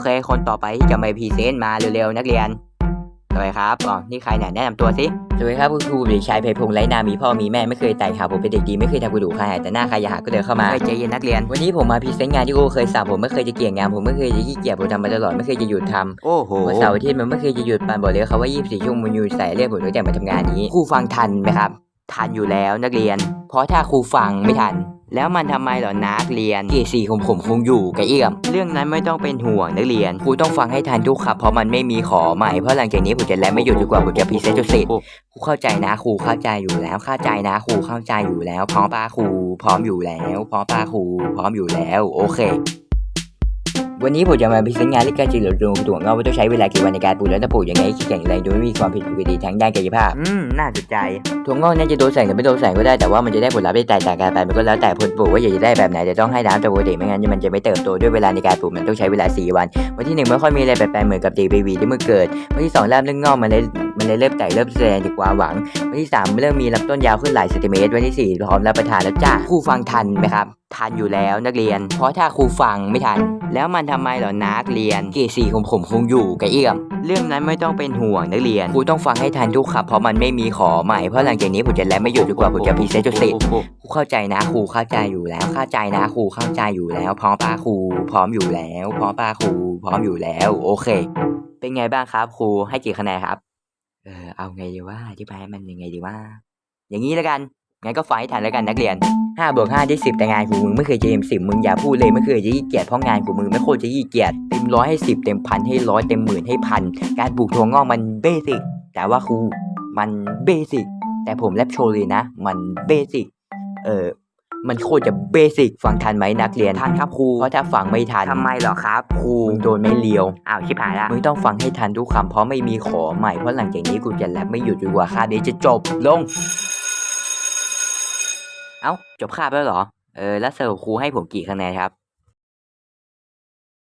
เคคนต่อไปที่จะมาพรีเซนต์มาเร็วๆนักเรียนสวัสดีครับอ๋อนี่ใครเนี่ยแนะนำตัวสิสวัสดีครับคุณครูเด็กชายไพพงษ์ไร้นามีพ่อมีแม่ไม่เคยแต่งครับผมเป็นเด็กดีไม่เคยทำกระดูกใครหายแต่หน้าใครอยากหาก็เดินเข้ามาใจเย็นนักเรียน วันนี้ผมมาพรีเซนต์งานที่ครูเคยสั่งผมไม่เคยจะเกี่ยงงานผมไม่เคยจะขี้เกียจผมทำมาตลอดไม่เคยจะหยุดทำโอ้โหวันเสาร์อาทิตย์มันไม่เคยจะหยุดปันบอกเลยครับว่า 24 ชั่วโมงมันอยู่ใส่เรียกผมตั้งแต่มาทำงานนี้ครูฟังทันไหมครับ ทันอยู่แล้วนักเรียน เพราะถ้าครูฟังไม่ทัน แล้วมันทำไมเหรอนักเรียนเกรดสี่ของผมคงอยู่กับเอี่ยม เรื่องนั้นไม่ต้องเป็นห่วงนักเรียนครูต้องฟังให้ทันทุกครับเพราะมันไม่มีขอใหม่เพราะหลังจากนี้ผมจะแลไม่หยุดจนกว่าผมจะพรีเซนต์จนเสร็จครูเข้าใจนะครูเข้าใจอยู่แล้วเข้าใจนะครูเข้าใจอยู่แล้วพร้อมป้าครูพร้อมอยู่แล้วพร้อมป้าครูพร้อมอยู่แล้ว โอเค วันนี้ผมจะมาพิจารณาเรื่องการจืดหรือดวงถั่วงอกว่าต้องใช้เวลากี่วันในการปลูกและจะปลูกยังไงให้แข็งแรงโดยไม่มีความผิดปกติทางด้านกายภาพ อืม น่าสนใจถั่วงอกเนี่ยจะโดนแสงหรือไม่โดนแสงก็ได้แต่ว่ามันจะได้ผลลัพธ์ที่แตกต่างกันไปมันก็แล้วแต่คนปลูกว่าอยากจะได้แบบไหนแต่ต้องให้น้ำจากปกติไม่งั้นมันจะไม่เติบโตด้วยเวลาในการปลูกมันต้องใช้เวลา 4 วัน วันที่หนึ่งไม่ค่อยมีอะไรแปลกๆเหมือนกับเด็กเบบีที่เมื่อเกิด วันที่สองเริ่มเรื่องงอกมันเลยมันเลยเริ่มแตกเริ่มแสดงถึงความหวัง วันที่สามเริ่มมีลำต้นยาวขึ้นหลายเซนติเมตร วันที่สี่พร้อมรับประทานแล้วจ้าครูฟังทันไหมครับ ทันอยู่แล้วนักเรียน เพราะถ้าครูฟังไม่ทัน แล้วมันทำไมเหรอนักเรียน เกรดสี่ของผมคงอยู่กับเอี่ยม เรื่องนั้นไม่ต้องเป็นห่วงนักเรียนครูต้องฟังให้ทันทุกครับเพราะมันไม่มีขอใหม่เพราะหลังจากนี้ผมจะแลไม่หยุดจนกว่าผมจะพรีเซนต์จนเสร็จครูเข้าใจนะครูเข้าใจอยู่แล้วเข้าใจนะครูเข้าใจอยู่แล้ว พร้อมป้าครู พร้อมอยู่แล้วพร้อมป้าครู พร้อมอยู่แล้ว โอเค เป็นไงบ้างครับ ครูให้กี่คะแนนครับเออเอาไงดีว่าอธิบายให้มันยังไงดีว่า อย่างนี้แล้วกันงั้นก็ฟังให้ทันแล้วกันนักเรียน 5บวก5ได้10แต่งานของมึงไม่เคยจะเต็มสิบมึงอย่าพูดเลยไม่เคยจะขี้เกียจเพราะงานของมึงไม่โคตรจะขี้เกียจเต็มร้อยให้สิบเต็มพันให้ร้อยเต็มหมื่นให้พันการปลูกถั่วงอกมันเบสิกแต่ว่าครูมันเบสิกแต่ผมแรปโชว์เลยนะ มันเบสิกเออมันโคตรจะเบสิกฟังทันไหมนักเรียนทันครับครูเพราะถ้าฟังไม่ทันทำไมเหรอครับครูมึงโดนไม่เลียวอ้าวชิบหายละมึงต้องฟังให้ทันทุกคำเพราะไม่มีขอใหม่เพราะหลังจากนี้กูจะแรปไม่หยุดจนกว่าคาบนี้จะจบลง เอ้าจบคาบแล้วเหรอ เออ แล้วสรุปครูให้ผมกี่คะแนนครับ